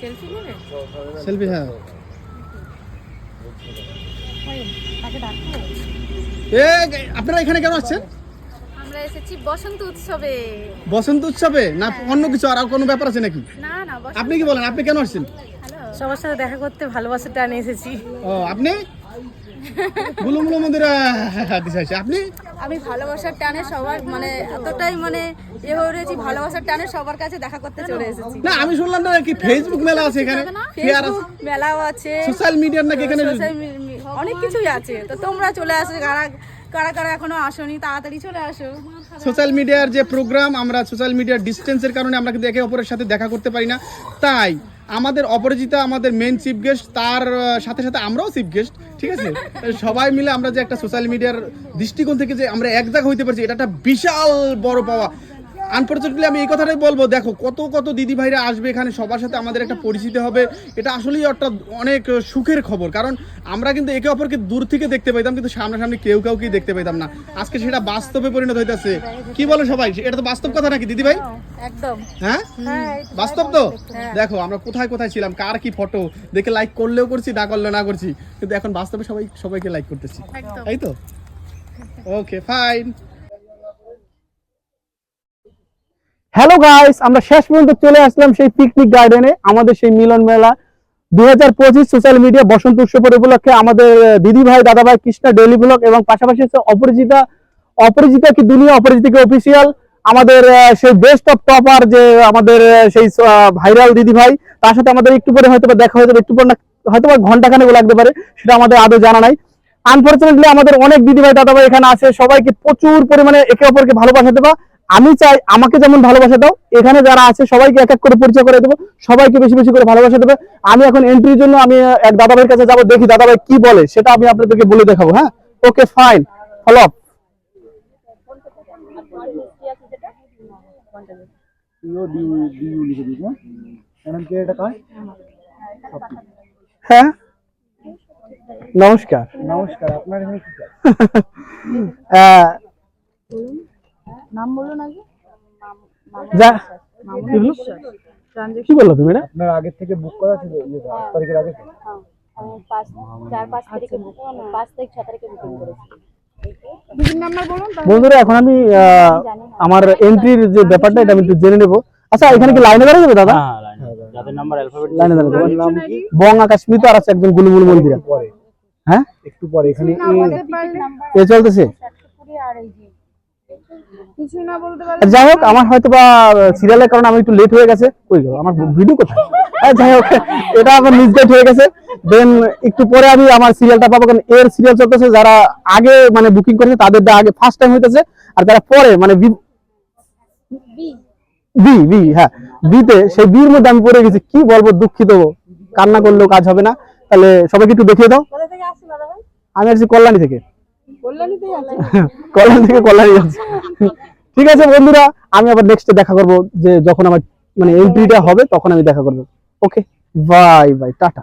Selfie নেবে? Selfie হ্যাঁ। আপনারা এখানে কেন আসছেন? আমরা এসেছি বসন্ত উৎসবে। বসন্ত উৎসবে? না অন্য কিছু আর কোনো ব্যাপার আছে নাকি? না না আপনি কি বলেন? আপনি কেন আসছেন? সবার সাথে দেখা করতে ভালোবাসা টানে এসেছি। ও আপনি? বুলুমুলু মন্দিরে দিশা আছে আপনি? আমি ভালোবাসার টানে সবার মানে এতটাই মানে এ হয়ে রয়েছি ভালোবাসার টানে সবার কাছে দেখা করতে চলে এসেছি। না আমি শুনলাম না কি ফেসবুক মেলা আছে এখানে? ফেসবুক মেলাও আছে। সোশ্যাল মিডিয়ার নাকি এখানে অনেক কিছুই আছে। তো তোমরা চলে আসো কারা কারা কারা এখনও আসোনি তাড়াতাড়ি চলে আসো। সোশ্যাল মিডিয়ার যে প্রোগ্রাম আমরা সোশ্যাল মিডিয়ার ডিস্টেন্সের কারণে আমরা কিন্তু একে অপরের সাথে দেখা করতে পারি না। তাই আমাদের অপরাজিতা, আমাদের মেন চিফ গেস্ট তার সাথে সাথে আমরাও চিফ গেস্ট ঠিক আছে? সবাই মিলে আমরা যে একটা সোশ্যাল মিডিয়ার দৃষ্টিকোণ থেকে যে আমরা এক জায়গা হইতে পারছি, এটা একটা বিশাল বড় পাওয়া। আনফর্চুনেটলি আমি এই কথাটাই বলব। দেখো কত কত দিদি ভাইরা আসবে এখানে সবার সাথে আমাদের একটা পরিচিতি হবে। এটা আসলেই একটা অনেক সুখের খবর কারণ আমরা কিন্তু একে অপরকে দূর থেকে দেখতে পাইতাম কিন্তু সামনাসামনি কেউ কাউকেই দেখতে পাইতাম না। আজকে সেটা বাস্তবে পরিণত হইতাছে। কি বলো সবাই? এটা তো বাস্তব কথা নাকি দিদি ভাই একদম। হ্যাঁ? বাস্তব তো? দেখো আমরা কোথায় কোথায় ছিলাম কার কি ফটো দেখে লাইক করলেও করছি না করলেও না করছি। কিন্তু এখন বাস্তবে সবাই সবাইকে লাইক করতেছি। তাই তো? ওকে ফাইন হ্যালো গাইস আমরা শেষ পর্যন্ত চলে আসলাম সেই পিকনিক গার্ডেনে আমাদের সেই মিলন মেলা। দুই হাজার পঁচিশ সোশ্যাল মিডিয়া বসন্ত উৎসবের উপলক্ষে আমাদের দিদি ভাই দাদা ভাই কৃষ্ণা ডেলি ব্লগ এবং পাশাপাশি হচ্ছে অপরিচিতা অপরিচিতা কি দুনিয়া, অপরিচিতা কি অফিসিয়াল আমাদের সেই বেস্ট অফ টপার যে আমাদের সেই ভাইরাল দিদি ভাই তার সাথে আমাদের একটু পরে হয়তো দেখা হয়ে যাবে, একটু পরে হয়তো বা ঘণ্টা খানেক লাগতে পারে, সেটা আমাদের আদৌ জানা নাই। আনফরচুনেটলি আমাদের অনেক দিদি ভাই দাদা ভাই এখানে আছে, সবাইকে প্রচুর পরিমাণে একে অপরকে ভালোবাসা দেবা আমি চাই আমাকে যেমন ভালোবাসা দাও এখানে যারা আছে সবাইকে এক এক করে পরিচয় করে দেবো সবাইকে বেশি বেশি করে ভালোবাসা দেবে। আমি এখন এন্ট্রির জন্য আমি এক দাদা ভাইয়ের কাছে যাব দেখি দাদা ভাই কি বলে সেটা আমি আপনাদেরকে বলে দেখাবো হ্যাঁ? ওকে ফাইন ফলো হ্যাঁ? নমস্কার। নমস্কার আপনার নাম বলুন আগে। যা। কি বলল? কি বলল তুমি এটা? আপনার আগের থেকে বুক করা ছিল ইয়ে আট তারিখের আগে থেকে? আমি পাঁচ চার পাঁচ তারিখে বুক পাঁচ তারিখ ছ তারিখে বুকিং করেছি। দিদির নাম্বার বলুন বন্ধুরা এখন আমি আমার এন্ট্রির যে ব্যাপারটা এটা আমি একটু জেনে নেব। আচ্ছা এখানে কি লাইনে দাঁড়িয়ে যাবে দাদা? যাদের নাম্বার অ্যালফাবেট লাইনে নাম কি? বং আকাশ মিত আর আছে একজন গুলুমুল মন্দিরা। পরে। হ্যাঁ? একটু পরে এখানে এ চলতেছে। কিছু না বলতে আর যাই হোক আমার হয়তো বা সিরিয়ালের কারণে আমি একটু লেট হয়ে গেছে। কই গেল আমার ভিডিও কোথায়? যাই হোক এটা আমার মিসগাইড হয়ে গেছে। দেন একটু পরে আমি আমার সিরিয়ালটা পাবো কারণ এর সিরিয়াল চলতেছে যারা আগে মানে বুকিং করেছে তাদের আগে ফার্স্ট টাইম হইতেছে আর যারা পরে মানে বি বি। হ্যাঁ বিতে সেই বির মধ্যে আমি পড়ে গেছি কি বলব দুঃখিত কান্না করলেও কাজ হবে না। তাহলে সবাইকে একটু দেখিয়ে দাও। আমি আসছি কল্যাণী থেকে। কল্যাণ থেকে কল্যাণী যাচ্ছি। ঠিক আছে বন্ধুরা, আমি আবার নেক্সটে দেখা করব যে যখন আমার মানে এন্ট্রিটা হবে, তখন আমি দেখা করব। Okay bye bye tata.